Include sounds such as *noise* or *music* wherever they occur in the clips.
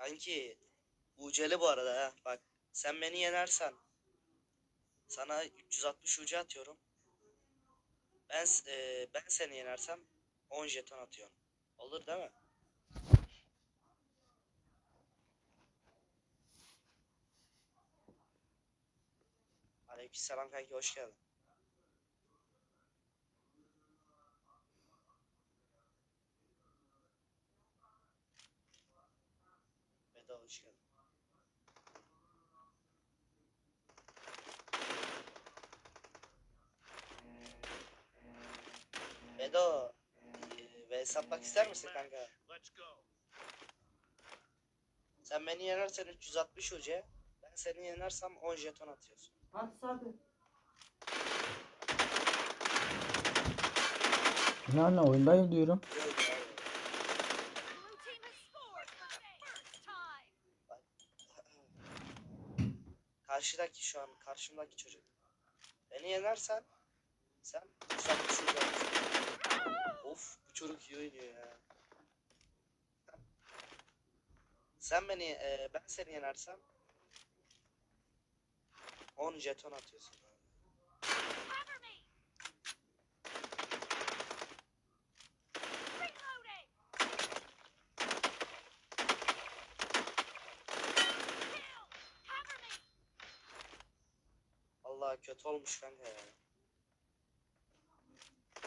Kanki uceli bu arada ha. Bak sen beni yenersen sana 360 ucu atıyorum. Ben e, ben seni yenersem 10 jeton atıyorum. Olur değil mi? Aleykümselam kanki hoş geldin. Geldin. Bedo, ve satmak ister misin kanka? Sen beni yenersen 360 hoca, ben seni yenersem 10 jeton atıyorsun. Hadi hadi. Ne anne oyundayım diyorum. Yok Karşıdaki şu an, karşımdaki çocuk. Beni yenersen, sen 360 hoca atıyorsun. Of, bu çocuk iyi oynuyor ya. Sen beni, e, ben seni yenersem 10 jeton atıyorsun. abi. Kötü olmuş kanka ya.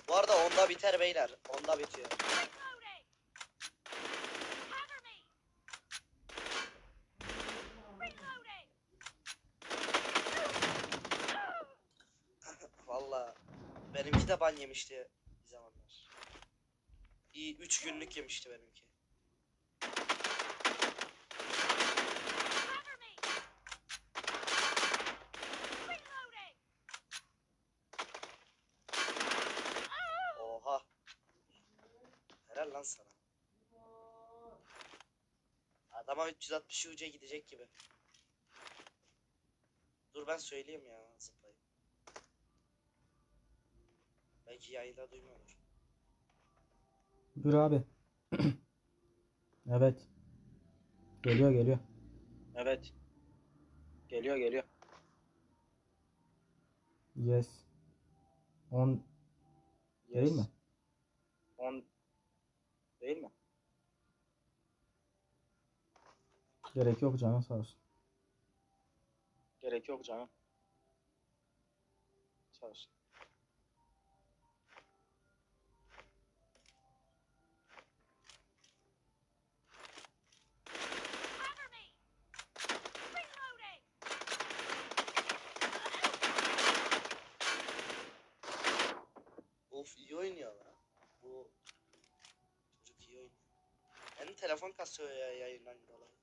Bu arada onda biter beyler. Onda bitiyor. *laughs* Valla benimki de ban yemişti bir zamanlar. İyi 3 günlük yemişti benimki. Lan sana. Adama 360 uca gidecek gibi. Dur ben söyleyeyim ya zıplayıp. Belki yayında duymuyordur. Dur abi. *clears throat* evet. Geliyor geliyor. Evet. Geliyor geliyor. Yes. 10 değil mi? 10 değil mi? Gerek yok canın sağ olsun. Gerek yok canım. Sağ olsun. teravanka aí não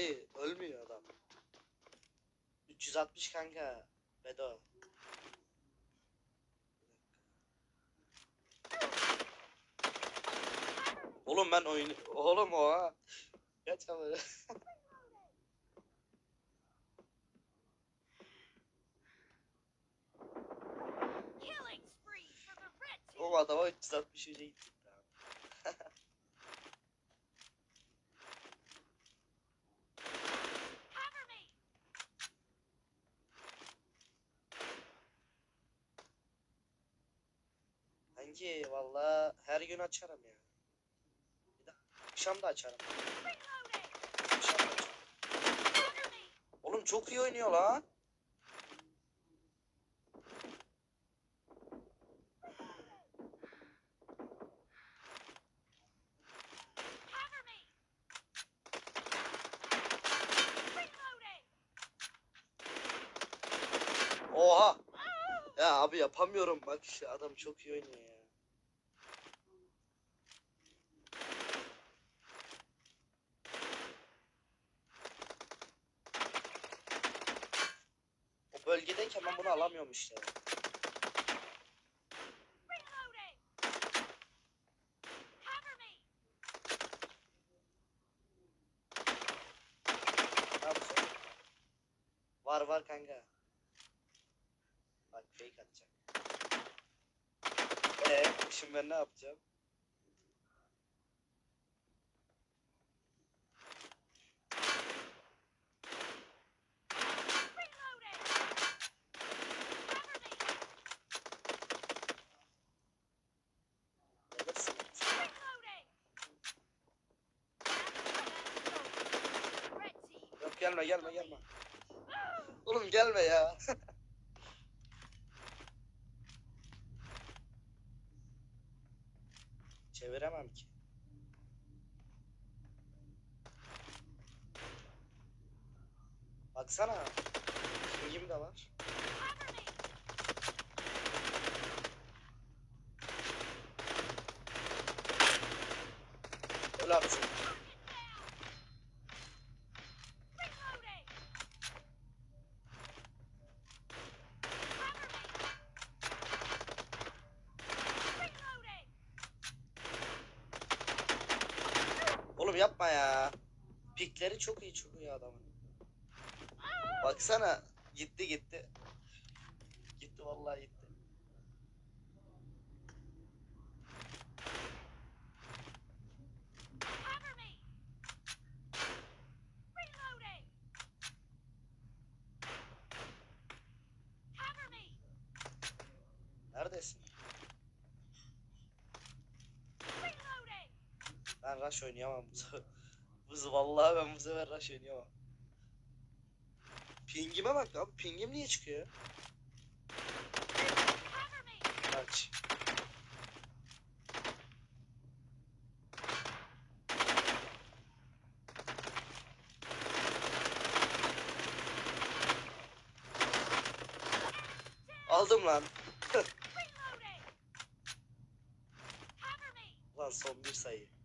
dayı ölmüyor adam. 360 kanka. Bedo. Oğlum ben oyun... Oğlum for the red team. Oğlum adama 360 öyle gitti. Hangi valla her gün açarım ya. Bir de akşam da açarım. Akşam da açarım. Oğlum çok iyi oynuyor lan. Oha. Ya abi yapamıyorum bak işte adam çok iyi oynuyor ya. Gölgedeyken ben bunu alamıyorum işte. Yapacağım? Var var kanka. Bak fake atacak. Eee şimdi ben ne yapacağım? Gelme gelme gelme. Oğlum gelme ya. *laughs* Çeviremem ki. Baksana. Pingim de var. Cover me. Yapma ya. Pikleri çok iyi iyi adamın. Baksana. Gitti gitti. Gitti vallahi gitti. Ben rush oynayamam bu sefer. Vallahi ben bu sefer rush oynayamam. Pingime bak abi pingim niye çıkıyor? Kaç. Aldım lan. *laughs* Lan son bir sayı.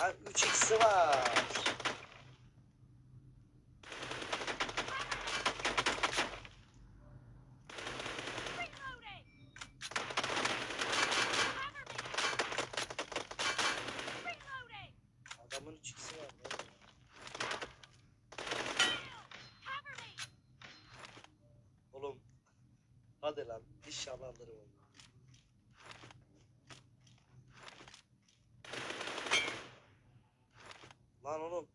Ha 3x'i var. Adamın 3x'i var. Oğlum. Hadi lan. İnşallah alırım onu. Lan oğlum.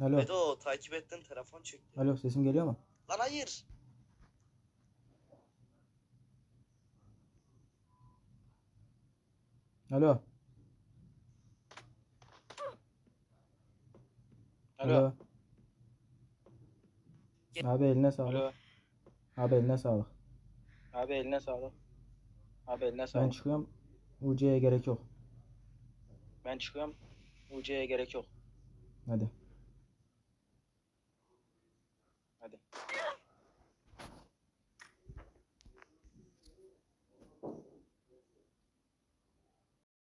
Alo. Bedo takip ettin telefon çekti. Alo sesim geliyor mu? Lan hayır. Alo. Alo. Abi eline sağlık. Alo. Abi eline sağlık. Abi eline sağlık. Abi eline Ben sağlık. çıkıyorum. UC'ye gerek yok. Ben çıkıyorum. UC'ye gerek yok. Hadi. Hadi.